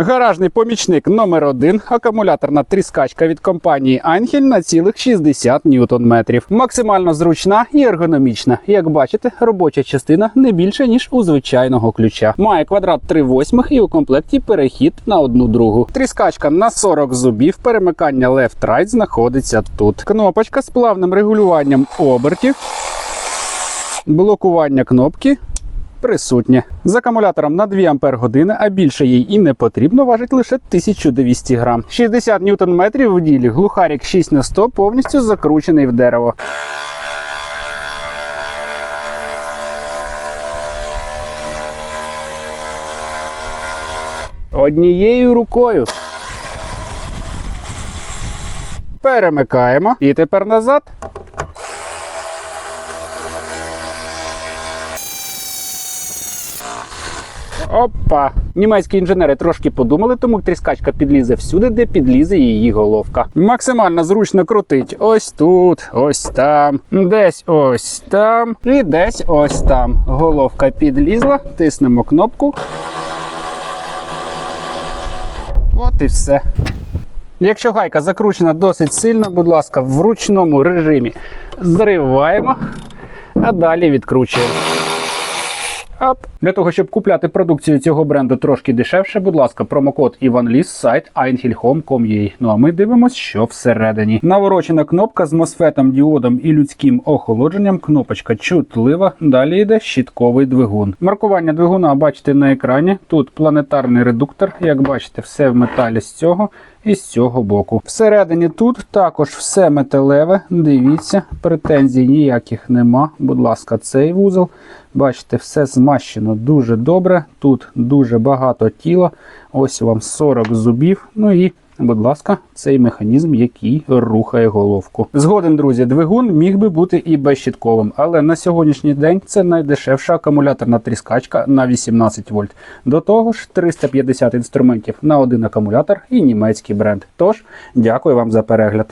Гаражний помічник номер 1 акумуляторна тріскачка від компанії Анхель на цілих 60 ньютон-метрів. Максимально зручна і ергономічна. Як бачите, робоча частина не більше ніж у звичайного ключа. Має квадрат 3 восьмих і у комплекті перехід на одну другу. Тріскачка на 40 зубів. Перемикання left-right знаходиться тут. Кнопочка з плавним регулюванням обертів. Блокування кнопки присутнє. З акумулятором на 2 Ампер години, а більше їй і не потрібно, важить лише 1200 грам. 60 ньютон метрів в ділі, глухарік 6 на 100 повністю закручений в дерево. Однією рукою. Перемикаємо. І тепер назад. Опа! Німецькі інженери трошки подумали, тому тріскачка підлізе всюди, де підлізе її головка. Максимально зручно крутить ось тут, ось там, десь ось там і десь ось там. Головка підлізла, тиснемо кнопку. От і все. Якщо гайка закручена досить сильно, будь ласка, в ручному режимі зриваємо, а далі відкручуємо. Ап. Для того, щоб купляти продукцію цього бренду трошки дешевше, будь ласка, промокод ІванЛіс, сайт einhilhome.com.ua. Ну а ми дивимося, що всередині. Наворочена кнопка з мосфетом, діодом і людським охолодженням. Кнопочка чутлива. Далі йде щітковий двигун. Маркування двигуна бачите на екрані. Тут планетарний редуктор. Як бачите, все в металі з цього і з цього боку. Всередині тут також все металеве. Дивіться, претензій ніяких нема. Будь ласка, цей вузол. Бачите, все змащено дуже добре. Тут дуже багато тіла. Ось вам 40 зубів. Ну і, будь ласка, цей механізм, який рухає головку. Згоден, друзі, двигун міг би бути і безщітковим, але на сьогоднішній день це найдешевша акумуляторна тріскачка на 18 вольт. До того ж, 350 інструментів на один акумулятор і німецький бренд. Тож, дякую вам за перегляд.